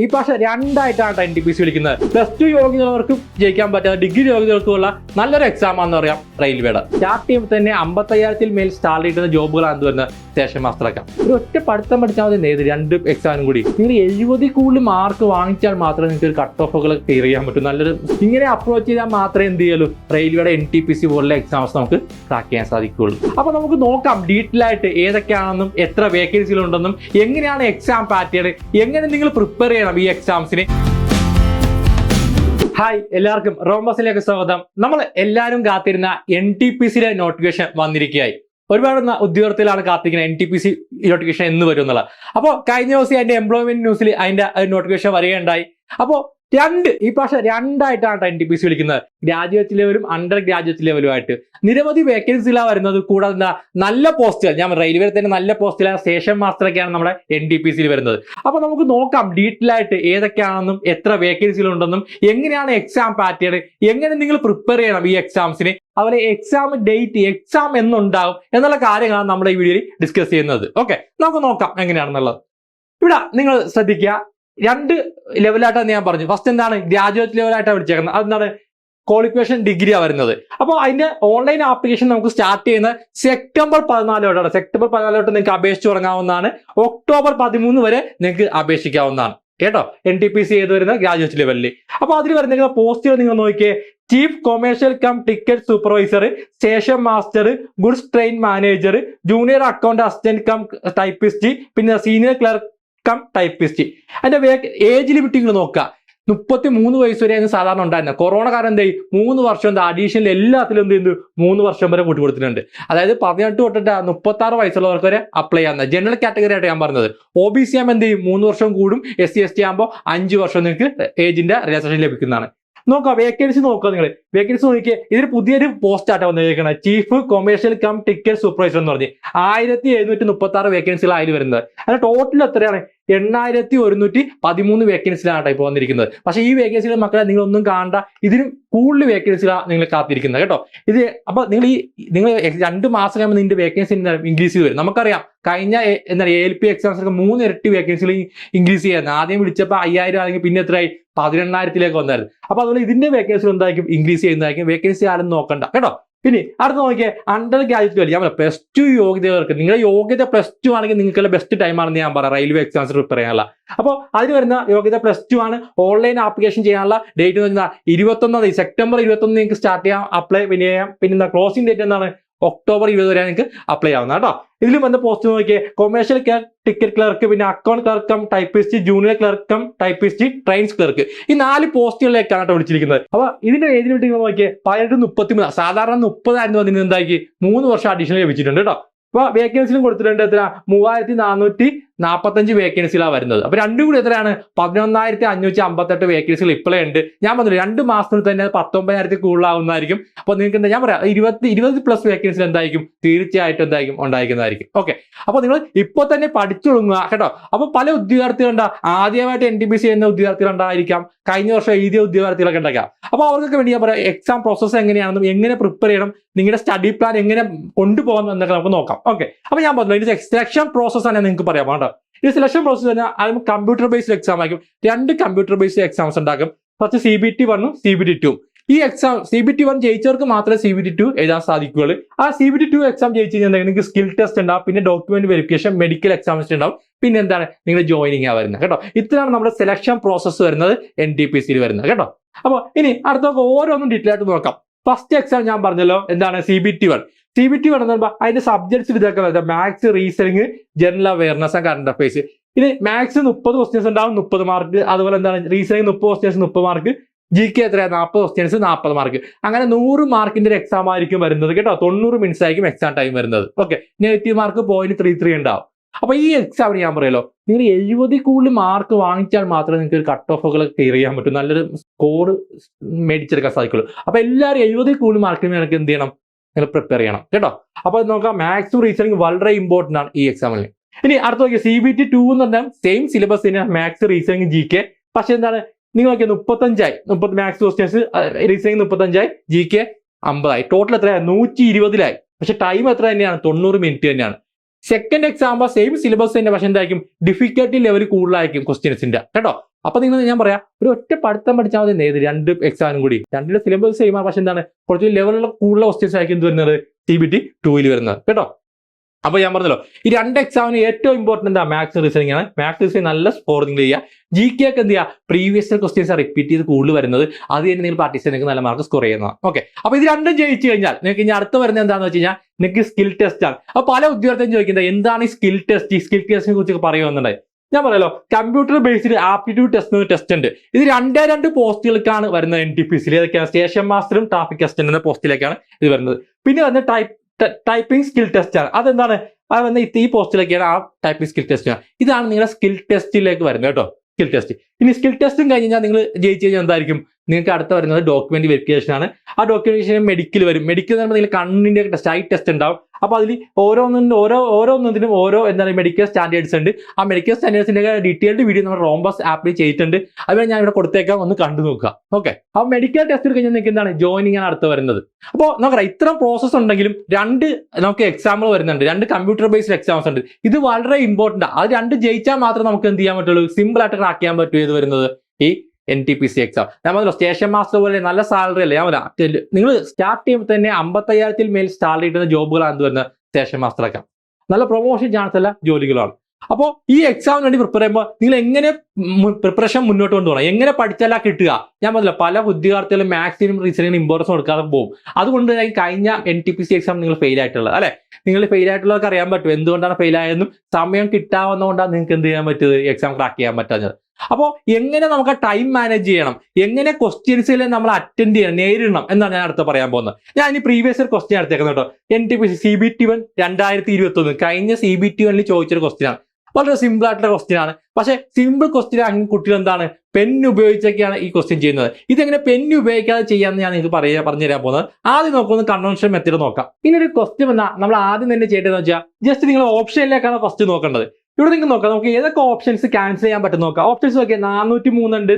ഈ പാഷ രണ്ടായിട്ടാണ് എൻ ടി പി സി വിളിക്കുന്നത്. പ്ലസ് ടു യോഗ്യതകൾക്കും ജയിക്കാൻ പറ്റുന്ന ഡിഗ്രി യോഗ്യതകൾക്കുമുള്ള നല്ലൊരു എക്സാം ആണെന്ന് പറയാം റെയിൽവേയുടെ. സ്റ്റാർട്ട് ചെയ്യുമ്പോൾ തന്നെ അമ്പത്തയ്യായിരത്തിൽ മേൽ സ്റ്റാർട്ട് കിട്ടുന്ന ജോബുകളാണ് വരുന്നത്? സ്റ്റേഷൻ മാസ്റ്ററാക്കാം ഒരു ഒറ്റ പഠിത്തം പഠിച്ചാൽ മതി നേതൃ രണ്ട് എക്സാമിനും കൂടി. നിങ്ങൾ എഴുപതിൽ കൂടുതൽ മാർക്ക് വാങ്ങിച്ചാൽ മാത്രമേ നിങ്ങൾക്ക് ഒരു കട്ട് ഓഫുകൾ ക്ലിയർ ചെയ്യാൻ പറ്റൂ. നല്ലൊരു ഇങ്ങനെ അപ്രോച്ച് ചെയ്താൽ മാത്രമേ എന്ത് ചെയ്യുള്ളൂ? റെയിൽവേയുടെ എൻ ടി പി സി പോലുള്ള എക്സാംസ് നമുക്ക് ക്രാക്ക് ചെയ്യാൻ സാധിക്കുകയുള്ളൂ. അപ്പൊ നമുക്ക് നോക്കാം ഡീറ്റെയിൽ ആയിട്ട് ഏതൊക്കെയാണെന്നും എത്ര വേക്കൻസികളുണ്ടെന്നും എങ്ങനെയാണ് എക്സാം പാറ്റേൺ എങ്ങനെ നിങ്ങൾ പ്രിപ്പയർ ചെയ്യണം ഈ എക്സാംസിന് ഹായ് എല്ലാവർക്കും റോംബസിലേക്ക് സ്വാഗതം. നമ്മൾ എല്ലാവരും കാത്തിരുന്ന എൻ ടി പി സിയുടെ നോട്ടിഫിക്കേഷൻ വന്നിരിക്കുകയായി. ഒരുപാട് ഉദ്യോഗത്തിലാണ് കാത്തിരിക്കുന്നത് N T P C notification എന്ന് വരും എന്നുള്ളത് അപ്പോൾ കഴിഞ്ഞ ദിവസം അതിന്റെ എംപ്ലോയ്മെന്റ് ന്യൂസിൽ അതിന്റെ നോട്ടിഫിക്കേഷൻ വരികയുണ്ടായി. അപ്പോൾ രണ്ട് ഈ ഭാഷ രണ്ടായിട്ടാണ് എൻ ടി പി സി വിളിക്കുന്നത്. ഗ്രാജുവേറ്റ് ലെവലും അണ്ടർ ഗ്രാജുവേറ്റ് ലെവലുമായിട്ട്. നിരവധി വേക്കൻസികളാണ് വരുന്നത്. കൂടാതെ എന്താ നല്ല പോസ്റ്റുകൾ ഞാൻ റെയിൽവേ തന്നെ നല്ല പോസ്റ്റിലാണ് സ്റ്റേഷൻ മാസ്റ്റർ ഒക്കെയാണ് നമ്മുടെ എൻ ടി പി സിയിൽ വരുന്നത്. അപ്പൊ നമുക്ക് നോക്കാം ഡീറ്റെയിൽ ആയിട്ട് ഏതൊക്കെയാണെന്നും എത്ര വേക്കൻസികളുണ്ടെന്നും എങ്ങനെയാണ് എക്സാം പാറ്റേൺ എങ്ങനെ നിങ്ങൾ പ്രിപ്പയർ ചെയ്യണം ഈ എക്സാംസിന് അതുപോലെ എക്സാം ഡേറ്റ് എക്സാം എന്നുണ്ടാവും എന്നുള്ള കാര്യങ്ങളാണ് നമ്മുടെ ഈ വീഡിയോയിൽ ഡിസ്കസ് ചെയ്യുന്നത്. ഓക്കെ നമുക്ക് നോക്കാം എങ്ങനെയാണെന്നുള്ളത്. ഇവിടെ നിങ്ങൾ ശ്രദ്ധിക്കുക രണ്ട് ലെവലായിട്ടാണ് ഞാൻ പറഞ്ഞു. ഫസ്റ്റ് എന്താണ്? ഗ്രാജുവേറ്റ് ലെവലായിട്ടാണ് വിളിച്ചേക്കുന്നത്. അതെന്താണ്? ക്വാളിഫിക്കേഷൻ ഡിഗ്രിയാണ് വരുന്നത്. അപ്പോൾ അതിന്റെ ഓൺലൈൻ ആപ്ലിക്കേഷൻ നമുക്ക് സ്റ്റാർട്ട് ചെയ്യുന്നത് സെപ്റ്റംബർ പതിനാല് തൊട്ടാണ്. സെപ്റ്റംബർ പതിനാല് തൊട്ട് നിങ്ങൾക്ക് അപേക്ഷിച്ച് തുടങ്ങാവുന്നതാണ്. ഒക്ടോബർ പതിമൂന്ന് വരെ നിങ്ങൾക്ക് അപേക്ഷിക്കാവുന്നതാണ്. കേട്ടോ? എൻ ടി പി സി ചെയ്ത് വരുന്ന ഗ്രാജുവേറ്റ് ലെവലിൽ അപ്പോൾ അതിൽ വരുന്ന പോസ്റ്റുകൾ നിങ്ങൾ നോക്കിയേ. Chief commercial cum ticket supervisor station master goods train manager junior account assistant cum typist പിന്നെ സീനിയർ ക്ലർക്ക് കം ടൈപ്പിസ്റ്റ്. അതിന്റെ ഏജ് ലിമിറ്റ് നിങ്ങൾ നോക്കുക. മുപ്പത്തി മൂന്ന് വയസ്സ് വരെയാണ് സാധാരണ ഉണ്ടായിരുന്നത്. കൊറോണ കാരണം എന്ത് ചെയ്യും മൂന്ന് വർഷം എന്താ അഡീഷണൽ എല്ലാത്തിലും എന്ത് ചെയ്യുന്നു മൂന്ന് വർഷം വരെ കൂട്ടി കൊടുത്തിട്ടുണ്ട് അതായത് പതിനെട്ട് തൊട്ടിട്ട് മുപ്പത്തി ആറ് വയസ്സുള്ളവർക്ക് വരെ അപ്ലൈ ചെയ്യാവുന്ന ജനറൽ കാറ്റഗറി ആയിട്ട് ഞാൻ പറഞ്ഞത്. ഒ ബി സി ആകുമ്പോൾ എന്ത് ചെയ്യും? മൂന്ന് വർഷം കൂടും. എസ് സി എസ് ടി ആകുമ്പോൾ അഞ്ച് വർഷം നിങ്ങൾക്ക് ഏജിന്റെ റിലാക്സേഷൻ ലഭിക്കുന്നതാണ്. നോക്കാം വേക്കൻസി നോക്കുക നിങ്ങൾ വേക്കൻസി നോക്കിയേ ഇതിൽ പുതിയൊരു പോസ്റ്റ് ആട്ടോ വന്നിരിക്കുന്നത് chief commercial cum ticket supervisor എന്ന് പറഞ്ഞ്. ആയിരത്തി എഴുന്നൂറ്റി മുപ്പത്തി ആറ് വേക്കൻസികളായി വരുന്നത്. അതിന് ടോട്ടൽ എത്രയാണ്? എണ്ണായിരത്തി ഒരുന്നൂറ്റി പതിമൂന്ന് വേക്കൻസിലാണ് ഇപ്പോൾ വന്നിരിക്കുന്നത്. പക്ഷേ ഈ വേക്കൻസികൾ മക്കളെ നിങ്ങൾ ഒന്നും കാണണ്ട ഇതിനും കൂടുതൽ വേക്കൻസികളാണ് നിങ്ങൾ കാത്തിരിക്കുന്നത് കേട്ടോ. ഇത് അപ്പോൾ നിങ്ങൾ ഈ നിങ്ങൾ രണ്ട് മാസം കഴിയുമ്പോൾ നിന്റെ വേക്കൻസി ഇൻക്രീസ് വരും. നമുക്കറിയാം കഴിഞ്ഞ എന്താ പറയുക എൽ പി എക്സാംസ് മൂന്ന് ഇരട്ടി വേക്കൻസികൾ ഇൻക്രീസ് ചെയ്യുന്നത് ആദ്യം വിളിച്ചപ്പോൾ അയ്യായിരം അല്ലെങ്കിൽ പിന്നെ എത്രയായി? പതിനെണ്ണായിരത്തിലേക്ക് വന്നായിരുന്നു. അപ്പൊ അതുപോലെ ഇതിന്റെ വേക്കൻസി എന്തായിരിക്കും? ഇൻക്രീസ് ചെയ്യുന്നതായിരിക്കും. വേക്കൻസി ആരും നോക്കണ്ട. കേട്ടോ? ഇനി അടുത്ത നോക്കിയേ അണ്ടർ ഗ്രാജുവേറ്റ് ലെവൽ ഞാൻ പ്ലസ് ടു യോഗ്യതകൾക്ക് നിങ്ങളുടെ യോഗ്യത പ്ലസ് ടു ആണെങ്കിൽ നിങ്ങൾക്കുള്ള ബെസ്റ്റ് ടൈം ആണെന്ന് ഞാൻ പറയാം. റെയിൽവേ എക്സാംസ് പ്രിപ്പയർ ചെയ്യാനുള്ള. അപ്പോൾ അതിന് വരുന്ന യോഗ്യത പ്ലസ് ടു ആണ്. ഓൺലൈൻ ആപ്ലിക്കേഷൻ ചെയ്യാനുള്ള ഡേറ്റ് എന്ന് പറഞ്ഞാൽ ഇരുപത്തൊന്നാം തീയതി സെപ്റ്റംബർ ഇരുപത്തൊന്ന് നിങ്ങൾക്ക് സ്റ്റാർട്ട് ചെയ്യാം അപ്ലൈ പിന്നെ പിന്നെന്താ ക്ലോസിംഗ് ഡേറ്റ് എന്താണ്? ഒക്ടോബർ ഇരുപത് വരെ നിങ്ങൾക്ക് അപ്ലൈ ആവുന്ന കേട്ടോ. ഇതിലും വന്ന പോസ്റ്റ് നോക്കിയേ. കൊമേഴ്ഷ്യൽ ടിക്കറ്റ് ക്ലർക്ക് പിന്നെ account clerk cum typist junior clerk cum typist trains clerk ഈ നാല് പോസ്റ്റുകളിലേക്കാണ് കേട്ടോ വിളിച്ചിരിക്കുന്നത്. അപ്പൊ ഇതിന്റെ ഏജിന് വേണ്ടി നോക്കിയേ. പതിനെട്ട് മുപ്പത്തി മൂന്ന് സാധാരണ മുപ്പതായിരുന്നു അതിന് എന്താക്കി? മൂന്ന് വർഷം അഡീഷണൽ ലഭിച്ചിട്ടുണ്ട് കേട്ടോ. അപ്പൊ വേക്കൻസിലും കൊടുത്തിട്ടുണ്ട് എത്ര മൂവായിരത്തി നാനൂറ്റി നാൽപ്പത്തഞ്ച് വേക്കൻസികളാണ് വരുന്നത്. അപ്പൊ രണ്ടും കൂടി എത്രയാണ്? പതിനൊന്നായിരത്തി അഞ്ഞൂറ്റി അമ്പത്തെട്ട് വേക്കൻസികൾ ഇപ്പോഴേ ഉണ്ട്. ഞാൻ പറഞ്ഞു രണ്ട് മാസത്തിൽ തന്നെ പത്തൊമ്പതിനായിരത്തി കൂടുതലാവുന്നതായിരിക്കും. അപ്പൊ നിങ്ങൾക്ക് എന്താ ഞാൻ പറയാം ഇരുപത്തി ഇരുപത് പ്ലസ് വേക്കൻസി എന്തായിരിക്കും? തീർച്ചയായിട്ടും എന്തായിരിക്കും? ഉണ്ടായിരിക്കുന്നതായിരിക്കും. ഓക്കെ അപ്പൊ നിങ്ങൾ ഇപ്പൊ തന്നെ പഠിച്ചു തുടങ്ങുക കേട്ടോ. അപ്പൊ പല ഉദ്യോഗാർത്ഥികളുണ്ടാ ആദ്യമായിട്ട് എൻ ടി ബി സി ചെയ്യുന്ന ഉദ്യോഗാർത്ഥികളുണ്ടായിരിക്കാം കഴിഞ്ഞ വർഷം എഴുതിയ ഉദ്യോഗാർത്ഥികളൊക്കെ ഉണ്ടാക്കാം. അപ്പൊ അവർക്കൊക്കെ വേണ്ടി ഞാൻ പറയാം എക്സാം പ്രോസസ് എങ്ങനെയാണെന്നും എങ്ങനെ പ്രിപ്പയർ ചെയ്യണം നിങ്ങളുടെ സ്റ്റഡി പ്ലാൻ എങ്ങനെ കൊണ്ടുപോകാം എന്നൊക്കെ നമുക്ക് നോക്കാം. ഓക്കെ അപ്പൊ ഞാൻ പറഞ്ഞു ഇതിന്റെ എക്സ്ട്രാക്ഷൻ ആണ് നിങ്ങൾക്ക് പറയാം കേട്ടോ. ഈ സെലക്ഷൻ പ്രോസസ് പറഞ്ഞാൽ ആദ്യം കമ്പ്യൂട്ടർ ബേസ്ഡ് എക്സാം ആയിരിക്കും. രണ്ട് കമ്പ്യൂട്ടർ ബേസ്ഡ് എക്സാംസ് ഉണ്ടാകും ഫസ്റ്റ് സി ബി ടി വണ്ണും സി ബി ടി ടു ഈ exam C B T one ജയിച്ചവർക്ക് മാത്രമേ സി ബി ടി ടു എഴുതാൻ സാധിക്കുകയുള്ളൂ. ആ C B T two exam ജയിച്ചു കഴിഞ്ഞാൽ നിങ്ങൾക്ക് സ്കിൽ ടെസ്റ്റ് ഉണ്ടാവും. പിന്നെ ഡോക്യുമെന്റ് വെരിഫിക്കേഷൻ മെഡിക്കൽ എക്സാംസ് ഉണ്ടാവും. പിന്നെ എന്താണ്? നിങ്ങൾ ജോയിനിങ് ആ വരുന്നത് കേട്ടോ. ഇത്രയാണ് നമ്മുടെ സെലക്ഷൻ പ്രോസസ്സ് വരുന്നത് എൻ ടി പി സിയിൽ വരുന്നത് കേട്ടോ. അപ്പോൾ ഇനി അടുത്ത ഓരോന്നും ഡീറ്റെയിൽ ആയിട്ട് നോക്കാം. ഫസ്റ്റ് എക്സാം ഞാൻ പറഞ്ഞല്ലോ. എന്താണ്? C B T one C B T പറഞ്ഞാൽ അതിന്റെ സബ്ജക്ട്സ് ഇതൊക്കെ വരുന്നത് maths reasoning general awareness and current affairs ഇത് മാത്സ് മുപ്പത് ക്വസ്റ്റ്യൻസ് ഉണ്ടാവും മുപ്പത് മാർക്ക് അതുപോലെ എന്താണ്? റീസണിങ് മുപ്പത് ക്വസ്റ്റ്യൻസ് മുപ്പത് മാർക്ക് ജി കെ എത്രയാണ് നാൽപ്പത് ക്വസ്റ്റ്യൻസ് നാൽപ്പത് മാർക്ക് അങ്ങനെ നൂറ് മാർക്കിന്റെ ഒരു എക്സാം ആയിരിക്കും വരുന്നത് കേട്ടോ. തൊണ്ണൂറ് മിനിറ്റ്സ് ആയിരിക്കും എക്സാം ടൈം വരുന്നത്. Okay negative mark point three three ഉണ്ടാവും. അപ്പൊ ഈ എക്സാമിന് ഞാൻ പറയല്ലോ നിങ്ങൾ എഴുപതിൽ കൂടുതൽ മാർക്ക് വാങ്ങിച്ചാൽ മാത്രമേ നിങ്ങൾക്ക് ഒരു കട്ട് ഓഫുകൾ ക്ലിയർ ചെയ്യാൻ പറ്റൂ. നല്ലൊരു സ്കോർ മേടിച്ചെടുക്കാൻ സാധിക്കുള്ളൂ. അപ്പൊ എല്ലാവരും എഴുപതിൽ കൂടുതൽ മാർക്കിന് നിങ്ങൾക്ക് എന്ത് ചെയ്യണം? നിങ്ങൾ പ്രിപ്പയർ ചെയ്യണം. കേട്ടോ? അപ്പൊ നോക്കാം. മാത്സും റീസണിങ് വളരെ ഇമ്പോർട്ടന്റ് ആണ് ഈ എക്സാമിന് ഇനി അടുത്ത നോക്കിയ സി ബി ടി ടു എന്ന് പറഞ്ഞാൽ സെയിം സിലബസ് തന്നെയാണ് മാത്സ് റീസണിങ് ജി കെ പക്ഷെ എന്താണ്? നിങ്ങൾ നോക്കിയാൽ മുപ്പത്തഞ്ചായി. മുപ്പത് മാത്സ് ക്വസ്റ്റ്യൻസ് റീസണിങ് മുപ്പത്തഞ്ചായി ജി കെ അമ്പതായി. ടോട്ടൽ എത്രയായി? നൂറ്റി ഇരുപതിലായി പക്ഷെ ടൈം എത്ര തന്നെയാണ്? തൊണ്ണൂറ് മിനിറ്റ് തന്നെയാണ്. സെക്കൻഡ് എക്സാം സെയിം സിലബസ് തന്നെ പക്ഷെ എന്തായിരിക്കും? ഡിഫിക്കൽട്ടി ലെവൽ കൂടുതലായിരിക്കും ക്വസ്റ്റ്യൻസിന്റെ കേട്ടോ? അപ്പൊ നിങ്ങൾ ഞാൻ പറയാം ഒരു ഒറ്റ പഠിത്തം പഠിച്ചാൽ മതി ഏത് രണ്ട് എക്സാമും കൂടി. രണ്ടിന്റെ സിലബസ് ആണ് പക്ഷെ എന്താണ്? കുറച്ച് ലെവലുള്ള കൂടുതൽ ക്വസ്റ്റ്യൻസ് ആയിരിക്കും എന്ത് വരുന്നത്? ടി ബി ടി ടൂയിൽ വരുന്നത്. കേട്ടോ? അപ്പൊ ഞാൻ പറഞ്ഞല്ലോ ഈ രണ്ട് എക്സാമിന് ഏറ്റവും ഇമ്പോർട്ടന്റ് എന്താ? മാത്സ് റീസണിംഗ് ആണ്. മാത്സ് റീസണിംഗ് നല്ല സ്കോർ നിങ്ങൾ ചെയ്യുക. ജി കെ ഒക്കെ എന്ത് ചെയ്യുക? പ്രീവിയസ് ക്വസ്റ്റ്യൻസ് റിപ്പീറ്റ് ചെയ്ത് കൂടുതൽ വരുന്നത്. അത് തന്നെ നിങ്ങൾ ചെയ്ത് നിങ്ങൾക്ക് നല്ല മാർക്ക് സ്കോർ ചെയ്യുന്നത്. ഓക്കെ അപ്പൊ ഇത് രണ്ടും ജയിച്ചു കഴിഞ്ഞാൽ നിങ്ങൾക്ക് ഇനി അടുത്ത വരുന്നത് എന്താണെന്ന് വെച്ച് കഴിഞ്ഞാൽ നിങ്ങൾക്ക് സ്കിൽ ടെസ്റ്റ് ആണ്. അപ്പൊ പല ഉദ്യോഗസ്ഥരും ചോദിക്കുന്നത് എന്താണ് ഈ സ്കിൽ ടെസ്റ്റ് ഈ സ്കിൽ ടെസ്റ്റിനെ കുറിച്ച് പറയുമെന്നുണ്ടായി ഞാൻ പറയാലോ കമ്പ്യൂട്ടർ ബേസ്ഡ് ആപ്റ്റിറ്റ്യൂഡ് ടെസ്റ്റ് എന്ന ടെസ്റ്റ് ഉണ്ട്. ഇത് രണ്ടേ രണ്ട് പോസ്റ്റുകൾക്കാണ് വരുന്നത് എൻ ടി പി സിയിൽ ഏതൊക്കെയാണ് സ്റ്റേഷൻ മാസ്റ്ററും ട്രാഫിക് അസിസ്റ്റന്റ് എന്ന പോസ്റ്റിലേക്കാണ് ഇത് വരുന്നത്. പിന്നെ വന്ന ടൈപ്പ് ടൈപ്പിംഗ് സ്കിൽ ടെസ്റ്റ് ആണ്. അതെന്താണ്? അത് വന്ന ഈ പോസ്റ്റിലേക്കാണ് ആ ടൈപ്പിംഗ് സ്കിൽ ടെസ്റ്റ് ഇതാണ് നിങ്ങളുടെ സ്കിൽ ടെസ്റ്റിലേക്ക് വരുന്നത് കേട്ടോ. സ്കിൽ ടെസ്റ്റ് ഇനി സ്കിൽ ടെസ്റ്റും കഴിഞ്ഞ് കഴിഞ്ഞാൽ നിങ്ങൾ ജയിച്ചു കഴിഞ്ഞാൽ എന്തായിരിക്കും? നിങ്ങൾക്ക് അടുത്ത വരുന്നത് ഡോക്യുമെന്റ് വെരിഫിക്കേഷൻ ആണ്. ആ ഡോക്യുമെന്റേഷൻ മെഡിക്കൽ വരും. മെഡിക്കൽ എന്ന് പറയുമ്പോൾ നിങ്ങൾ കണ്ണിന്റെ ടെസ്റ്റ് ഐ ടെസ്റ്റ് ഉണ്ടാവും. അപ്പൊ അതിൽ ഓരോന്നിനും ഓരോ ഓരോന്നിനും ഓരോ എന്താണ് മെഡിക്കൽ സ്റ്റാൻഡേർഡ്സ് ഉണ്ട്. ആ മെഡിക്കൽ സ്റ്റാൻഡേർഡ്സിന്റെ ഡീറ്റെയിൽഡ് വീഡിയോ നമ്മുടെ റോംബസ് ആപ്പിൽ ചെയ്തിട്ടുണ്ട്. അതുപോലെ ഞാൻ ഇവിടെ കൊടുത്തേക്കാം. ഒന്ന് കണ്ടു നോക്കുക. ഓക്കെ ആ മെഡിക്കൽ ടെസ്റ്റ് കഴിഞ്ഞാൽ നിങ്ങൾക്ക് എന്താണ്? ജോയിനിങ് ആണ് അടുത്ത് വരുന്നത്. അപ്പോൾ നോക്കാം ഇത്തരം പ്രോസസ് ഉണ്ടെങ്കിലും രണ്ട് നമുക്ക് എക്സാമ്പിൾ വരുന്നുണ്ട്. രണ്ട് കമ്പ്യൂട്ടർ ബേസ്ഡ് എക്സാംസ് ഉണ്ട്. ഇത് വളരെ ഇമ്പോർട്ടന്റ് അത് രണ്ട് ജയിച്ചാൽ മാത്രമേ നമുക്ക് എന്ത് ചെയ്യാൻ പറ്റുള്ളൂ? സിമ്പിൾ ആയിട്ട് ക്രാക്ക് ചെയ്യാൻ പറ്റൂ. ഇത് വരുന്നത് ഈ N T P C exam ഞാൻ പറഞ്ഞല്ലോ സ്റ്റേഷൻ മാസ്റ്റർ പോലെ നല്ല സാലറി അല്ലേ? ഞാൻ നിങ്ങൾ സ്റ്റാർട്ട് ചെയ്യുമ്പോൾ തന്നെ അമ്പത്തയ്യായിരത്തിൽ മേൽ സാലറി കിട്ടുന്ന ജോബുകളാണ് എന്ത് വരുന്നത്? സ്റ്റേഷൻ മാസ്റ്റർ ഒക്കെ നല്ല പ്രൊമോഷൻ ചാൻസ് അല്ല ജോലികളാണ്. അപ്പോൾ ഈ എക്സാമിന് വേണ്ടി പ്രിപ്പയർ ചെയ്യുമ്പോൾ നിങ്ങൾ എങ്ങനെ പ്രിപ്പറേഷൻ മുന്നോട്ട് കൊണ്ടുപോകണം? എങ്ങനെ പഠിച്ചാലാ കിട്ടുക? ഞാൻ പറഞ്ഞില്ല പല ഉദ്യോഗാർത്ഥികളും മാക്സിമം റീസണിങ്ങിന് ഇമ്പോർട്ടൻസ് കൊടുക്കാതെ പോകും. അതുകൊണ്ട് തന്നെ കഴിഞ്ഞ N T P C exam നിങ്ങൾ ഫെയിൽ ആയിട്ടുള്ളത് അല്ലെ? നിങ്ങൾ ഫെയിൽ ആയിട്ടുള്ളവർക്ക് അറിയാൻ പറ്റും എന്തുകൊണ്ടാണ് ഫെയിൽ ആയതെന്നും സമയം കിട്ടാവുന്നതുകൊണ്ടാണ് നിങ്ങൾക്ക് എന്ത് ചെയ്യാൻ പറ്റിയത്? എക്സാം ക്രാക്ക് ചെയ്യാൻ പറ്റാഞ്ഞത്. അപ്പോൾ എങ്ങനെ നമുക്ക് ടൈം മാനേജ് ചെയ്യണം? എങ്ങനെ ക്വസ്റ്റ്യൻസിൽ നമ്മൾ അറ്റൻഡ് ചെയ്യണം? നേരിടണം? എന്നാണ് ഞാൻ അടുത്ത് പറയാൻ പോകുന്നത്. ഞാൻ ഇനി പ്രീവിയസ് ഇയർ ക്വസ്റ്റ്യൻ എടുത്തേക്കുന്നത് കേട്ടോ. N T P C C B T one രണ്ടായിരത്തി ഇരുപത്തി ഒന്ന് കഴിഞ്ഞ സി ബി ടി വണ്ണിൽ ചോദിച്ചൊരു ക്വസ്റ്റ്യനാണ് വളരെ സിമ്പിൾ ആയിട്ടുള്ള ക്വസ്റ്റ്യൻ ആണ്. പക്ഷേ സിമ്പിൾ ക്വസ്റ്റ്യൻ ആണെങ്കിൽ കുട്ടികൾ എന്താണ്? പെൻ ഉപയോഗിച്ചൊക്കെയാണ് ഈ ക്വസ്റ്റ്യൻ ചെയ്യുന്നത്. ഇതെങ്ങനെ പെൻ ഉപയോഗിക്കാതെ ചെയ്യാമെന്ന് ഞാൻ നിങ്ങൾക്ക് പറയാ പറഞ്ഞു തരാൻ പോകുന്നത്. ആദ്യം നോക്കുന്നത് കൺവെൻഷൻ മെത്തേഡ് നോക്കാം. ഇനി ഒരു ക്വസ്റ്റ്യൻ എന്നാൽ നമ്മൾ ആദ്യം തന്നെ ചെയ്യേണ്ടതെന്ന് വെച്ചാൽ ജസ്റ്റ് നിങ്ങൾ ഓപ്ഷനിലേക്കാണ് ഫസ്റ്റ് നോക്കേണ്ടത്. ഇവിടെ നിങ്ങൾക്ക് നോക്കാം. നമുക്ക് ഏതൊക്കെ ഓപ്ഷൻസ് ക്യാൻസൽ ചെയ്യാൻ പറ്റും നോക്കാം. ഓപ്ഷൻസ് നോക്കിയാൽ നാനൂറ്റി മൂന്നുണ്ട്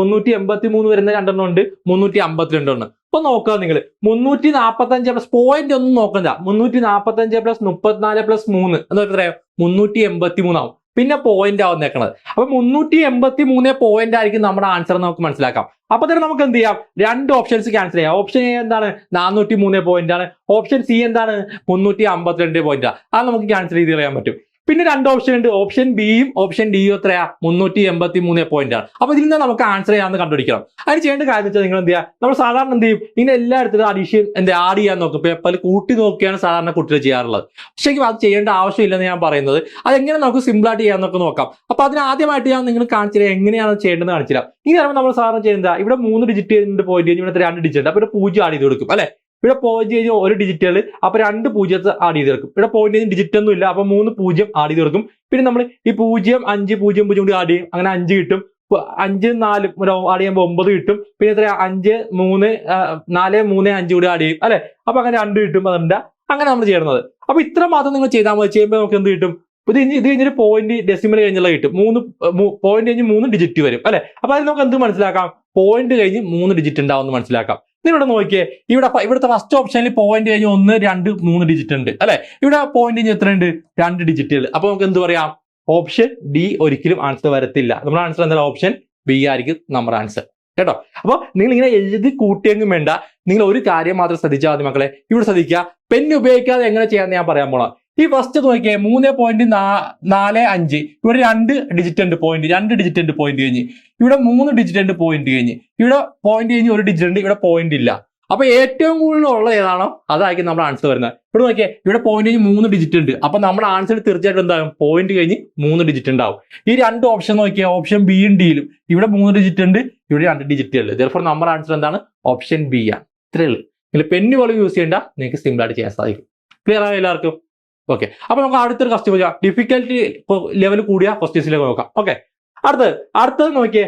മുന്നൂറ്റി എൺപത്തി മൂന്ന് വരുന്ന രണ്ടെണ്ണം ഉണ്ട് മുന്നൂറ്റി അമ്പത്തിരണ്ട് ഉണ്ട് അപ്പൊ നോക്കുക നിങ്ങൾ. മുന്നൂറ്റി നാൽപ്പത്തി അഞ്ച് പ്ലസ് പോയിന്റ് ഒന്നും നോക്കണ്ട. മുന്നൂറ്റി നാൽപ്പത്തി അഞ്ച് പ്ലസ് മുപ്പത്തിനാല് പ്ലസ് മൂന്ന്. എന്ന് എത്രയാ മുന്നൂറ്റി എൺപത്തി മൂന്നാവും പിന്നെ പോയിന്റ് ആവും നിൽക്കുന്നത് അപ്പൊ മുന്നൂറ്റി എൺപത്തി മൂന്ന് പോയിന്റ് ആയിരിക്കും നമ്മുടെ ആൻസർ നമുക്ക് മനസ്സിലാക്കാം. അപ്പൊ തന്നെ നമുക്ക് എന്ത് ചെയ്യാം? രണ്ട് ഓപ്ഷൻസ് ക്യാൻസൽ ചെയ്യാം. ഓപ്ഷൻ എ എന്താണ്? നാനൂറ്റി മൂന്ന് പോയിന്റ് ആണ്. ഓപ്ഷൻ സി എന്താണ്? മുന്നൂറ്റി അമ്പത്തിരണ്ട് പോയിന്റ് ആണ് അത് നമുക്ക് ക്യാൻസൽ ചെയ്ത് കളയാൻ പറ്റും. പിന്നെ രണ്ട് ഓപ്ഷൻ ഉണ്ട്. ഓപ്ഷൻ ബിയും ഓപ്ഷൻ ഡിയും എത്രയാ മുന്നൂറ്റി എൺപത്തി മൂന്ന് പോയിന്റ് ആണ്. അപ്പൊ ഇതിൽ നിന്ന് നമുക്ക് ആൻസർ ചെയ്യാമെന്ന് കണ്ടുപിടിക്കണം. അതിന് ചെയ്യേണ്ട കാര്യം വെച്ചാൽ നിങ്ങൾ എന്ത് ചെയ്യുക? നമ്മൾ സാധാരണ എന്ത് ചെയ്യും? ഇങ്ങനെ എല്ലായിടത്തും അഡീഷൻ എന്താ ആഡ് ചെയ്യാൻ നോക്കും. പേപ്പറിൽ കൂട്ടി നോക്കിയാണ് സാധാരണ കുട്ടികൾ ചെയ്യാറുള്ളത്. പക്ഷേ അത് ചെയ്യേണ്ട ആവശ്യമില്ലെന്ന് ഞാൻ പറയുന്നത്. അതെങ്ങനെ നമുക്ക് സിമ്പിളായിട്ട് ചെയ്യാൻ ചെയ്യാന്നൊക്കെ നോക്കാം. അപ്പൊ അതിന് ആദ്യമായിട്ട് ഞാൻ നിങ്ങൾ കാണിച്ചില്ല എങ്ങനെയാണ് ചെയ്യേണ്ടത് കാണിച്ചില്ല ഇനി നമ്മൾ സാധാരണ ചെയ്യുന്നത് ഇവിടെ മൂന്ന് ഡിജിറ്റ് പോയിന്റ് ഇവിടെ രണ്ട് ഡിജിറ്റ് അപ്പൊ പൂജ്യം ആഡ് ചെയ്ത് കൊടുക്കും അല്ലെ? ഇവിടെ പോയിന്റ് കഴിഞ്ഞാൽ ഒരു ഡിജിറ്റൽ അപ്പൊ രണ്ട് പൂജ്യത്തെ ആഡ് ചെയ്ത് തീർക്കും. ഇവിടെ പോയിന്റ് കഴിഞ്ഞാൽ ഡിജിറ്റ് ഒന്നും ഇല്ല അപ്പൊ മൂന്ന് പൂജ്യം ആഡ് ചെയ്ത് തീർക്കും. പിന്നെ നമ്മൾ ഈ പൂജ്യം അഞ്ച് പൂജ്യം പൂജ്യം കൂടി ആഡ് ചെയ്യും. അങ്ങനെ അഞ്ച് കിട്ടും. അഞ്ച് നാല് ആഡ് ചെയ്യുമ്പോൾ ഒമ്പത് കിട്ടും. പിന്നെ എത്ര അഞ്ച് മൂന്ന് നാല് മൂന്ന് അഞ്ച് കൂടി ആഡ് ചെയ്യും അല്ലെ? അപ്പൊ അങ്ങനെ രണ്ട് കിട്ടും അതുണ്ട് അങ്ങനെ നമ്മൾ ചെയ്യുന്നത് അപ്പൊ ഇത്ര മാത്രം നിങ്ങൾ ചെയ്താൽ മതി. ചെയ്യുമ്പോൾ നമുക്ക് എന്ത് കിട്ടും? ഇത് കഴിഞ്ഞ് ഇത് കഴിഞ്ഞൊരു പോയിന്റ് ഡെസിമൽ കഴിഞ്ഞുള്ള കിട്ടും. മൂന്ന് പോയിന്റ് കഴിഞ്ഞ് മൂന്ന് ഡിജിറ്റ് വരും അല്ലെ? അപ്പൊ അതിൽ നമുക്ക് എന്ത് മനസ്സിലാക്കാം? പോയിന്റ് കഴിഞ്ഞ് മൂന്ന് ഡിജിറ്റ് ഉണ്ടാവും എന്ന് മനസ്സിലാക്കാം. നിങ്ങളുടെ നോക്കിയേ ഇവിടെ ഇവിടുത്തെ ഫസ്റ്റ് ഓപ്ഷനിൽ പോയിന്റ് കഴിഞ്ഞ് ഒന്ന് രണ്ട് മൂന്ന് ഡിജിറ്റ് ഉണ്ട് അല്ലെ? ഇവിടെ പോയിന്റ് കഴിഞ്ഞ് എത്ര ഉണ്ട് രണ്ട് ഡിജിറ്റുകൾ അപ്പൊ നമുക്ക് എന്ത് പറയാം? ഓപ്ഷൻ ഡി ഒരിക്കലും ആൻസർ വരത്തില്ല. നമ്മുടെ ആൻസർ എന്താ? ഓപ്ഷൻ ബി ആയിരിക്കും നമ്മുടെ ആൻസർ കേട്ടോ? അപ്പൊ നിങ്ങൾ ഇങ്ങനെ എഴുതി കൂട്ടിയെങ്കിലും വേണ്ട. നിങ്ങൾ ഒരു കാര്യം മാത്രം ശ്രദ്ധിച്ചാൽ മതി മക്കളെ. ഇവിടെ ശ്രദ്ധിക്കുക. പെൻ ഉപയോഗിക്കാതെ എങ്ങനെ ചെയ്യാന്ന് ഞാൻ പറയാൻ പോണ ഈ ഫസ്റ്റ് നോക്കിയേ മൂന്ന് പോയിന്റ് നാല് അഞ്ച്. ഇവിടെ രണ്ട് ഡിജിറ്റ് ഉണ്ട് പോയിന്റ് രണ്ട് ഡിജിറ്റ് ഉണ്ട് പോയിന്റ് കഴിഞ്ഞ്. ഇവിടെ മൂന്ന് ഡിജിറ്റ് ഉണ്ട് പോയിന്റ് കഴിഞ്ഞ്. ഇവിടെ പോയിന്റ് കഴിഞ്ഞ് ഒരു ഡിജിറ്റ് ഉണ്ട് ഇവിടെ പോയിന്റ് ഇല്ല. അപ്പൊ ഏറ്റവും കൂടുതൽ ഉള്ള ഏതാണോ അതായിരിക്കും നമ്മുടെ ആൻസർ വരുന്നത്. ഇവിടെ നോക്കിയേ ഇവിടെ പോയിന്റ് കഴിഞ്ഞ് മൂന്ന് ഡിജിറ്റ് ഉണ്ട്. അപ്പൊ നമ്മുടെ ആൻസർ തീർച്ചയായിട്ടും എന്താകും? പോയിന്റ് കഴിഞ്ഞ് മൂന്ന് ഡിജിറ്റ് ഉണ്ടാവും. ഈ രണ്ട് ഓപ്ഷൻ നോക്കിയാൽ ഓപ്ഷൻ ബിയും ഡിയിലും ഇവിടെ മൂന്ന് ഡിജിറ്റ് ഉണ്ട് ഇവിടെ രണ്ട് ഡിജിറ്റ് ഉണ്ട് ചിലപ്പോൾ നമ്മുടെ ആൻസർ എന്താണ്? ഓപ്ഷൻ ബി ആണ്. ഇത്രയേ ഉള്ളൂ. നിങ്ങൾ പോലും യൂസ് ചെയ്യേണ്ട നിങ്ങൾക്ക് സിമ്പിൾ ആയിട്ട് ചെയ്യാൻ സാധിക്കും. ക്ലിയർ ആയോ എല്ലാവർക്കും? ഓക്കെ അപ്പൊ നമുക്ക് അടുത്തൊരു ക്വസ്റ്റ്യൻ നോക്കാം ഡിഫിക്കൽട്ടി ലെവൽ കൂടിയ ക്വസ്റ്റ്യൻസിലേക്ക് നോക്കാം. ഓക്കെ അടുത്തത് അടുത്തത് നോക്കിയേ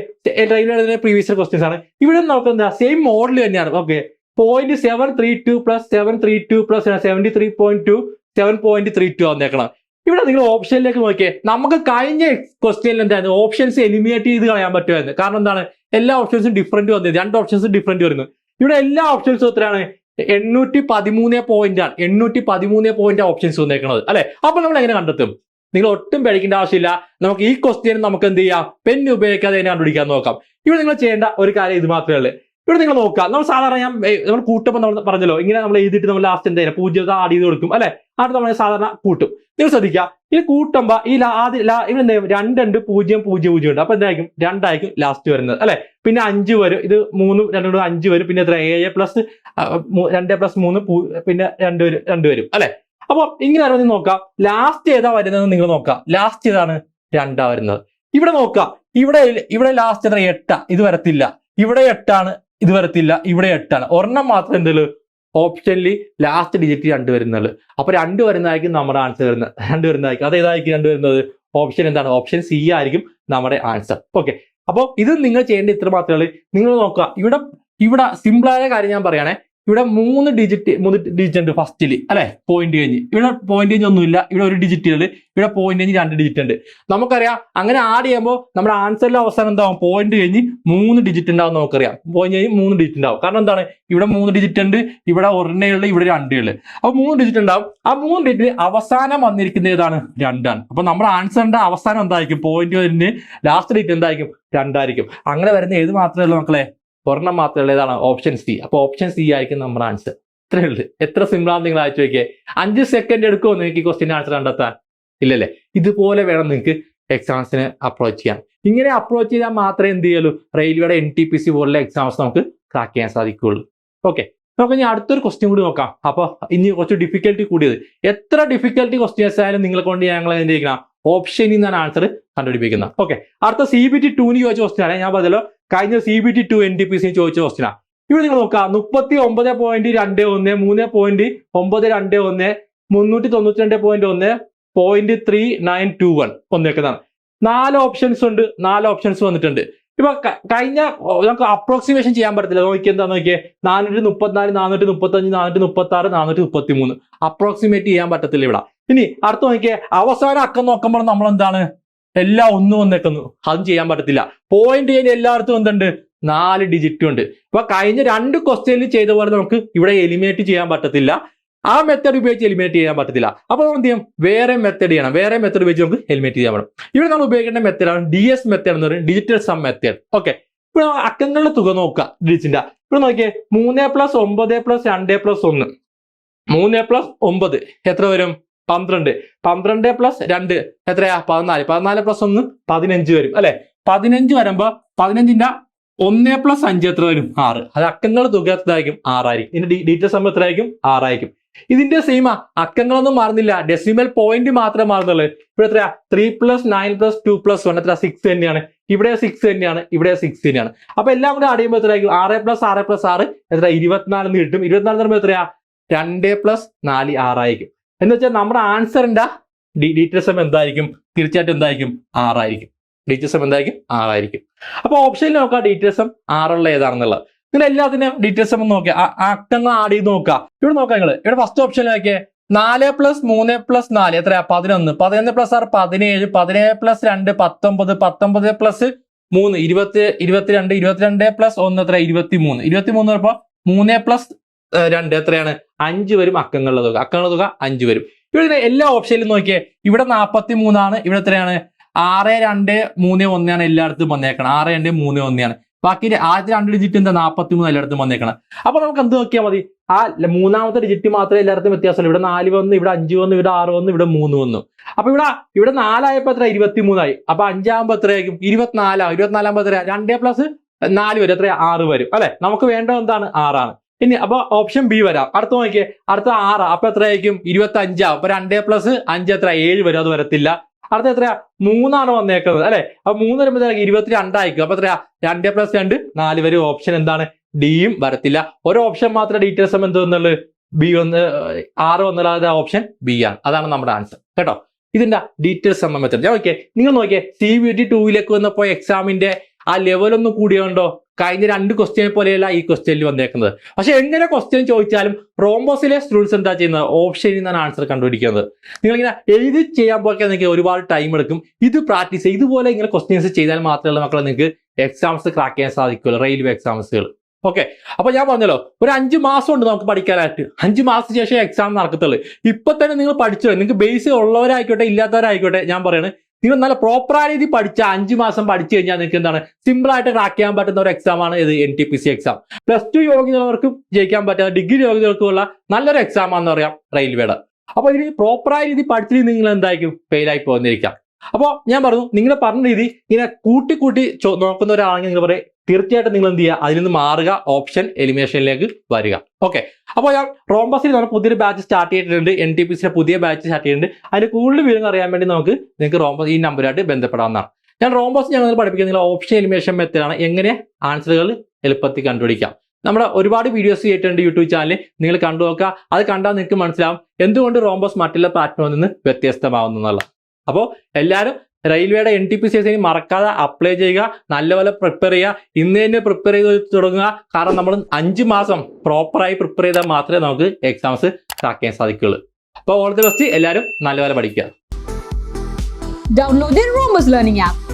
റെയിൽവേ പ്രീവിയസ് ക്വസ്റ്റ്യൻസ് ആണ്. ഇവിടെ നമുക്ക് എന്താ സെയിം മോഡൽ തന്നെയാണ്. Okay point seven three two plus seven three two plus seventy three point two seven point three two വന്നേക്കണം ഇവിടെ നിങ്ങൾ ഓപ്ഷനിലേക്ക് നോക്കിയേ നമുക്ക് കഴിഞ്ഞ ക്വസ്റ്റ്യനിൽ എന്തായിരുന്നു? ഓപ്ഷൻസ് എലിമിനേറ്റ് ചെയ്ത് കളയാൻ പറ്റുമായിരുന്നു. കാരണം എന്താണ്? എല്ലാ ഓപ്ഷൻസും ഡിഫറന്റ് വന്നത് രണ്ട് ഓപ്ഷൻസും ഡിഫറന്റ് വരുന്നു. ഇവിടെ എല്ലാ ഓപ്ഷൻസും എത്രയാണ്? എണ്ണൂറ്റി പതിമൂന്ന് പോയിന്റ് ആണ് എണ്ണൂറ്റി പതിമൂന്ന് പോയിന്റ് ഓപ്ഷൻസ് വന്നേക്കണത്. അല്ലെ? അപ്പൊ നമ്മൾ എങ്ങനെ കണ്ടെത്തും? നിങ്ങൾ ഒട്ടും പേടിക്കേണ്ട ആവശ്യമില്ല. നമുക്ക് ഈ ക്വസ്റ്റ്യൻ നമുക്ക് എന്ത് ചെയ്യാം? പെൻ ഉപയോഗിക്കാതെ തന്നെ കണ്ടുപിടിക്കാൻ നോക്കാം. ഇവിടെ നിങ്ങൾ ചെയ്യേണ്ട ഒരു കാര്യം ഇത് മാത്രമേ ഉള്ളൂ. ഇവിടെ നിങ്ങൾ നോക്കുക. നമ്മൾ സാധാരണ ഞാൻ നമ്മൾ കൂട്ടുമ്പോൾ നമ്മൾ പറഞ്ഞല്ലോ ഇങ്ങനെ നമ്മൾ എഴുതിയിട്ട് നമ്മൾ ലാസ്റ്റ് എന്ത് ചെയ്യുക പൂജ്യം ആഡ് ചെയ്ത് കൊടുക്കും അല്ലെ? ആദ്യം നമ്മൾ സാധാരണ കൂട്ടും. നിങ്ങൾ ശ്രദ്ധിക്കുക ഈ കൂട്ടുമ്പോ ഈ ആദ്യം ഇവിടെ രണ്ട് രണ്ടുണ്ട് പൂജ്യം പൂജ്യം പൂജ്യം ഉണ്ട്. അപ്പൊ എന്തായിരിക്കും? രണ്ടായിരിക്കും ലാസ്റ്റ് വരുന്നത് അല്ലെ? പിന്നെ അഞ്ച് വരും ഇത് മൂന്ന് രണ്ടും അഞ്ച് വരും പിന്നെ എത്ര? ഏഴ് പ്ലസ് രണ്ട് പ്ലസ് മൂന്ന് പിന്നെ രണ്ട് വരും രണ്ട് വരും അല്ലെ? അപ്പൊ ഇങ്ങനെ ആരോ നോക്കാം ലാസ്റ്റ് ഏതാ വരുന്നത് നിങ്ങൾ നോക്കാം ലാസ്റ്റ് ഏതാണ്? രണ്ടാ വരുന്നത്. ഇവിടെ നോക്കാം ഇവിടെ ഇവിടെ ലാസ്റ്റ് എത്ര? എട്ടാ. ഇത് വരത്തില്ല. ഇവിടെ എട്ടാണ് ഇത് വരത്തില്ല ഇവിടെ എട്ടാണ്. ഒരെണ്ണം മാത്രം എന്തുള്ളൂ ഓപ്ഷനിൽ ലാസ്റ്റ് ഡിജിറ്റ് രണ്ട് വരുന്നത്. അപ്പൊ രണ്ട് വരുന്നതായിരിക്കും നമ്മുടെ ആൻസർ വരുന്നത്. രണ്ട് വരുന്നതായിരിക്കും. അത് ഏതായിരിക്കും രണ്ട് വരുന്നത്? ഓപ്ഷൻ എന്താണ്? ഓപ്ഷൻ സി ആയിരിക്കും നമ്മുടെ ആൻസർ ഓക്കെ അപ്പോൾ ഇത് നിങ്ങൾ ചെയ്യേണ്ട ഇത്ര മാത്രമേ നിങ്ങൾ നോക്കുക. ഇവിടെ ഇവിടെ സിമ്പിളായ കാര്യം ഞാൻ പറയുകയാണെ. ഇവിടെ മൂന്ന് ഡിജിറ്റ് മൂന്ന് ഡിജിറ്റ് ഉണ്ട് ഫസ്റ്റിൽ അല്ലെ? പോയിന്റ് കഴിഞ്ഞ്. ഇവിടെ പോയിന്റ് കഴിഞ്ഞ് ഒന്നുമില്ല. ഇവിടെ ഒരു ഡിജിറ്റ് ഉണ്ട്. ഇവിടെ പോയിന്റ് കഴിഞ്ഞ് രണ്ട് ഡിജിറ്റ് ഉണ്ട്. നമുക്കറിയാം അങ്ങനെ ആഡ് ചെയ്യുമ്പോൾ നമ്മുടെ ആൻസറിന്റെ അവസാനം എന്താവും? പോയിന്റ് കഴിഞ്ഞ് മൂന്ന് ഡിജിറ്റ് ഉണ്ടാവും നമുക്കറിയാം. പോയിന്റ് കഴിഞ്ഞ് മൂന്ന് ഡിജിറ്റ് ഉണ്ടാവും. കാരണം എന്താണ്? ഇവിടെ മൂന്ന് ഡിജിറ്റ് ഉണ്ട് ഇവിടെ ഒരെണ്ണയുള്ള ഇവിടെ രണ്ടേ ഉള്ളു. അപ്പൊ മൂന്ന് ഡിജിറ്റ് ഉണ്ടാവും. ആ മൂന്ന് ഡിജിറ്റ് അവസാനം വന്നിരിക്കുന്ന ഏതാണ്? രണ്ടാണ്. അപ്പൊ നമ്മുടെ ആൻസറിന്റെ അവസാനം എന്തായിരിക്കും? പോയിന്റ് കഴിഞ്ഞ് ലാസ്റ്റ് ഡിജിറ്റ് എന്തായിരിക്കും? രണ്ടായിരിക്കും. അങ്ങനെ വരുന്ന ഏത് മാത്രമേ ഉള്ളൂ മക്കളെ? ഒരെണ്ണം മാത്രമേ ഏതാണ് ഓപ്ഷൻ സി അപ്പൊ ഓപ്ഷൻ സി ആയിരിക്കും നമ്മുടെ ആൻസർ ഇത്രയേ ഉള്ളൂ. എത്ര സിമ്പിളാണ് നിങ്ങൾ അയച്ചു നോക്കിയേ. അഞ്ച് സെക്കൻഡ് എടുക്കുമോ നിങ്ങൾക്ക് ക്വസ്റ്റ്യൻ ആൻസർ കണ്ടെത്താൻ? ഇല്ലല്ലേ? ഇതുപോലെ വേണം നിങ്ങൾക്ക് എക്സാംസിന് അപ്രോച്ച് ചെയ്യാൻ. ഇങ്ങനെ അപ്രോച്ച് ചെയ്താൽ മാത്രമേ എന്ത് ചെയ്യുള്ളൂ റെയിൽവേയുടെ എൻ ടി പി സി പോലുള്ള എക്സാംസ് നമുക്ക് ക്രാക്ക് ചെയ്യാൻ സാധിക്കുകയുള്ളൂ. ഓക്കെ നമുക്ക് ഇനി അടുത്തൊരു ക്വസ്റ്റ്യൻ കൂടി നോക്കാം. അപ്പോൾ ഇനി കുറച്ച് ഡിഫിക്കൽട്ടി കൂടിയത്. എത്ര ഡിഫിക്കൽട്ടി ക്വസ്റ്റ്യൻസ് ആയാലും നിങ്ങളെ കൊണ്ട് ഞങ്ങൾ എന്ത് ചെയ്യണം ഓപ്ഷനിൽ നിന്നാണ് ആൻസർ കണ്ടുപിടിപ്പിക്കുന്നത്. ഓക്കെ അടുത്ത സി ബി ടി ടൂന് ചോദിച്ച ക്വസ്റ്റ്യൻ ആണ്. ഞാൻ പറഞ്ഞല്ലോ കഴിഞ്ഞ C B T two N D P C ചോദിച്ച ക്വസ്റ്റ്യൻ ആണ്. ഇവിടെ നിങ്ങൾ നോക്കുക. മുപ്പത്തി ഒമ്പത് പോയിന്റ് രണ്ട് ഒന്ന് മൂന്ന് പോയിന്റ് ഒമ്പത് രണ്ട് ഒന്ന് മുന്നൂറ്റി തൊണ്ണൂറ്റി രണ്ട് പോയിന്റ് ഒന്ന് point three nine two one ഒന്നേക്കുന്നതാണ് നാല് ഓപ്ഷൻസ് ഉണ്ട്. നാല് ഓപ്ഷൻസ് വന്നിട്ടുണ്ട്. ഇപ്പൊ കഴിഞ്ഞ നമുക്ക് അപ്രോക്സിമേഷൻ ചെയ്യാൻ പറ്റത്തില്ല. നോക്കി എന്താ നോക്കിയേ? നാനൂറ്റി മുപ്പത്തിനാല് നാനൂറ്റി മുപ്പത്തി അഞ്ച് നാനൂറ്റി മുപ്പത്തി ആറ് നാനൂറ്റി മുപ്പത്തി മൂന്ന് അപ്രോക്സിമേറ്റ് ചെയ്യാൻ പറ്റത്തില്ല ഇവിടെ. ഇനി അടുത്ത നോക്കിയേ അവസാന അക്കം നോക്കുമ്പോൾ നമ്മൾ എന്താണ് എല്ലാം ഒന്നും വന്നേക്കുന്നു. അതും ചെയ്യാൻ പറ്റത്തില്ല. പോയിന്റ് ചെയ്യാൻ എല്ലായിടത്തും എന്തുണ്ട്? നാല് ഡിജിറ്റും ഉണ്ട്. ഇപ്പൊ കഴിഞ്ഞ രണ്ട് ക്വസ്റ്റ്യനിൽ ചെയ്ത പോലെ നമുക്ക് ഇവിടെ എലിമിനേറ്റ് ചെയ്യാൻ പറ്റത്തില്ല. ആ മെത്തേഡ് ഉപയോഗിച്ച് എലിമിനേറ്റ് ചെയ്യാൻ പറ്റത്തില്ല. അപ്പൊ നമ്മൾ എന്ത് ചെയ്യും? വേറെ മെത്തേഡ് ചെയ്യണം. വേറെ മെത്തേഡ് ഉപയോഗിച്ച് നമുക്ക് എലിമിനേറ്റ് ചെയ്യാൻ പറ്റും. ഇവിടെ നമ്മൾ ഉപയോഗിക്കേണ്ട മെത്തേഡാണ് ഡി എസ് മെത്തേഡ് എന്ന് പറയുന്നത് ഡിജിറ്റൽ സം മെത്തേഡ് ഓക്കെ ഇപ്പൊ അക്കങ്ങളുടെ തുക നോക്കുക ഡിജിറ്റിന്റെ ഇപ്പൊ നോക്കിയേ മൂന്ന് പ്ലസ് ഒമ്പത് പ്ലസ് രണ്ട് പ്ലസ് ഒന്ന്. മൂന്ന് പ്ലസ് ഒമ്പത്. എത്ര വരും? പന്ത്രണ്ട്. പന്ത്രണ്ട് പ്ലസ് രണ്ട് എത്രയാ? പതിനാല്. പതിനാല് പ്ലസ് ഒന്ന് പതിനഞ്ച് വരും അല്ലെ? പതിനഞ്ച് വരുമ്പോ പതിനഞ്ചിന്റെ ഒന്ന് പ്ലസ് അഞ്ച് എത്ര വരും? ആറ്. അത് അക്കങ്ങൾ തുക എത്രയായിരിക്കും? ആറായിരിക്കും. ഇതിന്റെ ഡീറ്റെയിൽസ് നമ്മൾ എത്രയായിരിക്കും? ആറായിരിക്കും. ഇതിന്റെ സെയിം അക്കങ്ങളൊന്നും മാറുന്നില്ല. ഡെസിമൽ പോയിന്റ് മാത്രമേ മാറുന്നുള്ളൂ. ഇവിടെ എത്രയാ? Three plus nine plus two plus one എത്ര സിക്സ് തന്നെയാണ്. ഇവിടെ സിക്സ് തന്നെയാണ്. ഇവിടെ സിക്സ് തന്നെയാണ്. അപ്പൊ എല്ലാം കൂടെ അടിയുമ്പോൾ എത്രയായിരിക്കും? ആറ് പ്ലസ് ആറ് പ്ലസ് ആറ് എത്ര ഇരുപത്തിനാല് എന്ന് കിട്ടും. ഇരുപത്തിനാല് എന്ന് പറയുമ്പോൾ എത്രയാ? രണ്ട് പ്ലസ് നാല് ആറായിരിക്കും. എന്ന് വെച്ചാൽ നമ്മുടെ ആൻസറിന്റെ ഡീറ്റെയിൽസ് എന്തായിരിക്കും? തീർച്ചയായിട്ടും എന്തായിരിക്കും? ആറായിരിക്കും. ഡീറ്റെയിൽസ് എന്തായിരിക്കും? ആറായിരിക്കും. അപ്പൊ ഓപ്ഷനിൽ നോക്കാം ഡീറ്റെയിൽസ് ആറുള്ള ഏതാണെന്നുള്ളത്. നിങ്ങൾ എല്ലാത്തിനും ഡീറ്റെയിൽസ് ഒന്ന് നോക്കുക അക്കങ്ങൾ ആഡ് ചെയ്ത് നോക്കുക ഇവിടെ നോക്കാം നിങ്ങൾ ഇവിടെ ഫസ്റ്റ് ഓപ്ഷൻ നോക്കിയേ. നാല് പ്ലസ് മൂന്ന് പ്ലസ് നാല്. എത്രയാ? പതിനൊന്ന്. പതിനൊന്ന് പ്ലസ് ആറ് പതിനേഴ്. പതിനേഴ് പ്ലസ് രണ്ട് പത്തൊമ്പത്. പത്തൊമ്പത് പ്ലസ് മൂന്ന്. ഇരുപത്തി ഇരുപത്തിരണ്ട് ഇരുപത്തിരണ്ട് പ്ലസ് ഒന്ന്. എത്ര ഇരുപത്തി മൂന്ന് ഇരുപത്തി മൂന്ന് പറയുമ്പോൾ മൂന്ന് പ്ലസ് രണ്ട് എത്രയാണ്? അഞ്ച് വരും അക്കങ്ങളുടെ തുക. അക്കങ്ങളുടെ തുക അഞ്ച് വരും. ഇവിടെ എല്ലാ ഓപ്ഷനിലും നോക്കിയേ ഇവിടെ നാൽപ്പത്തി മൂന്നാണ് ഇവിടെ എത്രയാണ്? ആറ് രണ്ട് മൂന്ന് ഒന്നാണ് എല്ലായിടത്തും വന്നേക്കണം. ആറ് രണ്ട് മൂന്ന് ഒന്നാണ് ബാക്കി ആദ്യത്തെ രണ്ട് ഡിജിറ്റ് എന്താ? നാൽപ്പത്തി മൂന്ന് എല്ലായിടത്തും വന്നേക്കണം. അപ്പൊ നമുക്ക് എന്ത് നോക്കിയാൽ മതി? ആ മൂന്നാമത്തെ ഡിജിറ്റ് മാത്രമേ എല്ലായിടത്തും വ്യത്യാസമുള്ളൂ. ഇവിടെ നാല് വന്നു ഇവിടെ അഞ്ച് വന്നു ഇവിടെ ആറ് വന്നു ഇവിടെ മൂന്ന് വന്നു. അപ്പൊ ഇവിടെ ഇവിടെ നാലായപ്പോ എത്ര ഇരുപത്തി മൂന്നായി അപ്പൊ അഞ്ചാകുമ്പോ എത്രയായിരിക്കും? ഇരുപത്തിനാലാവും. ഇരുപത്തിനാലാകുമ്പോ എത്ര രണ്ടേ പ്ലസ് നാല് വരും. എത്ര ആറ് വരും. അല്ലെ? നമുക്ക് വേണ്ടത് എന്താണ്? ആറാണ്. ഇനി അപ്പൊ ഓപ്ഷൻ ബി വരാം. അടുത്ത നോക്കിയേ. അടുത്ത ആറ്. അപ്പൊ എത്രയായിരിക്കും? ഇരുപത്തി അഞ്ചാവും അപ്പൊ രണ്ടേ പ്ലസ് അഞ്ച് എത്ര ഏഴ് വരും. അത് വരത്തില്ല. അടുത്ത എത്രയാ? മൂന്നാണ് വന്നേക്കുന്നത്. അല്ലെ? അപ്പൊ മൂന്ന് വരുമ്പോഴത്തേക്ക് ഇരുപത്തി രണ്ടായിരിക്കും അപ്പൊ എത്രയാ? രണ്ടേ പ്ലസ് രണ്ട് നാല് വരും. ഓപ്ഷൻ എന്താണ്? ഡിയും വരത്തില്ല. ഒരു ഓപ്ഷൻ മാത്രമേ ഡീറ്റെയിൽസ് എന്ത് വന്നുള്ളൂ ബി ഒന്ന് ആറ് വന്നുള്ള ഓപ്ഷൻ ബി ആണ്. അതാണ് നമ്മുടെ ആൻസർ കേട്ടോ? ഇതിന്റെ ഡീറ്റെയിൽസ് ഞാൻ ഓക്കെ നിങ്ങൾ നോക്കിയേ. സി ബി ടി ടൂവിലേക്ക് വന്നപ്പോ എക്സാമിന്റെ ആ ലെവൽ ഒന്ന് കൂടിയുണ്ടോ? കഴിഞ്ഞ രണ്ട് ക്വസ്റ്റ്യനെ പോലെയല്ല ഈ ക്വസ്റ്റ്യനിൽ വന്നേക്കുന്നത്. പക്ഷെ എങ്ങനെ ക്വസ്റ്റ്യൻ ചോദിച്ചാലും റോംബോസിലെ സ്റ്റുഡൻസ് എന്താ ചെയ്യുന്നത്? ഓപ്ഷനിൽ നിന്നാണ് ആൻസർ കണ്ടുപിടിക്കുന്നത്. നിങ്ങൾ ഇങ്ങനെ എഴുതി ചെയ്യാൻ പോകാൻ നിങ്ങൾക്ക് ഒരുപാട് ടൈം എടുക്കും. ഇത് പ്രാക്ടീസ് ഇതുപോലെ ഇങ്ങനെ ക്വസ്റ്റ്യൻസ് ചെയ്താൽ മാത്രമേ മക്കളെ നിങ്ങൾക്ക് എക്സാംസ് ക്രാക്ക് ചെയ്യാൻ സാധിക്കുള്ളൂ റെയിൽവേ എക്സാംസുകൾ ഓക്കെ അപ്പൊ ഞാൻ പറഞ്ഞല്ലോ ഒരു അഞ്ച് മാസം ഉണ്ട് നമുക്ക് പഠിക്കാനായിട്ട് അഞ്ച് മാസത്തിന് ശേഷം എക്സാം നടക്കത്തുള്ളൂ. ഇപ്പൊ തന്നെ നിങ്ങൾ പഠിച്ചോ നിങ്ങൾക്ക് ബേസ് ഉള്ളവരായിക്കോട്ടെ ഇല്ലാത്തവരായിക്കോട്ടെ ഞാൻ പറയാണ് നിങ്ങൾ നല്ല പ്രോപ്പറായ രീതി പഠിച്ച അഞ്ച് മാസം പഠിച്ചു കഴിഞ്ഞാൽ നിങ്ങൾക്ക് എന്താണ്? സിമ്പിൾ ആയിട്ട് ക്രാക്ക് ചെയ്യാൻ പറ്റുന്ന ഒരു എക്സാം ആണ് ഇത് N T P C exam plus two യോഗ്യതകൾക്കും ജയിക്കാൻ പറ്റുന്ന ഡിഗ്രി യോഗ്യതകൾക്കുള്ള നല്ലൊരു എക്സാം ആണെന്ന് പറയാം റെയിൽവേയുടെ അപ്പൊ ഇതിന് പ്രോപ്പറായ രീതി പഠിച്ചിട്ട് നിങ്ങൾ എന്തായിരിക്കും? ഫെയിലായി പോകുന്നിരിക്കാം അപ്പോൾ ഞാൻ പറഞ്ഞു നിങ്ങൾ പറഞ്ഞ രീതി ഇങ്ങനെ കൂട്ടി കൂട്ടി നോക്കുന്ന ഒരാളാണെങ്കിൽ നിങ്ങൾ പറയും തീർച്ചയായിട്ടും നിങ്ങൾ എന്ത് ചെയ്യുക? അതിൽ നിന്ന് മാറുക ഓപ്ഷൻ എലിമിനേഷനിലേക്ക് വരിക. ഓക്കെ അപ്പോൾ ഞാൻ റോംബസിൽ നമ്മൾ പുതിയൊരു ബാച്ച് സ്റ്റാർട്ട് ചെയ്തിട്ടുണ്ട്. എൻ ടി പി സിയുടെ പുതിയ ബാച്ച് സ്റ്റാർട്ട് ചെയ്തിട്ടുണ്ട്. അതിന്റെ കൂടുതൽ വിവരങ്ങൾ അറിയാൻ വേണ്ടി നമുക്ക് നിങ്ങൾക്ക് റോംബസ് ഈ നമ്പറായിട്ട് ബന്ധപ്പെടാവുന്നതാണ്. ഞാൻ റോംബസ് ഞങ്ങൾ പഠിപ്പിക്കുന്ന ഓപ്ഷൻ എലിമിനേഷൻ മെത്തേഡാണ് എങ്ങനെ ആൻസറുകൾ എളുപ്പത്തിൽ കണ്ടുപിടിക്കാം. നമ്മുടെ ഒരുപാട് വീഡിയോസ് ചെയ്തിട്ടുണ്ട് യൂട്യൂബ് ചാനലിൽ നിങ്ങൾ കണ്ടു നോക്കുക. അത് കണ്ടാൽ നിങ്ങൾക്ക് മനസ്സിലാവും എന്തുകൊണ്ട് റോംബോസ് മറ്റുള്ള പ്ലാറ്റ്ഫോമിൽ നിന്ന് വ്യത്യസ്തമാവുന്നു എന്നുള്ളത്. അപ്പോൾ എല്ലാവരും റെയിൽവേയുടെ N T P C S ഇനി മറക്കാതെ അപ്ലൈ ചെയ്യുക നല്ലപോലെ പ്രിപ്പയർ ചെയ്യുക ഇന്ന് തന്നെ പ്രിപ്പയർ ചെയ്ത് തുടങ്ങുക. കാരണം നമ്മൾ അഞ്ച് മാസം പ്രോപ്പറായി പ്രിപ്പയർ ചെയ്താൽ മാത്രമേ നമുക്ക് എക്സാംസ് ക്രാക്ക് ചെയ്യാൻ സാധിക്കുള്ളൂ അപ്പോൾ ഓൾ ദി ബെസ്റ്റ് എല്ലാവരും നല്ലപോലെ പഠിക്കുക. Download Learning app.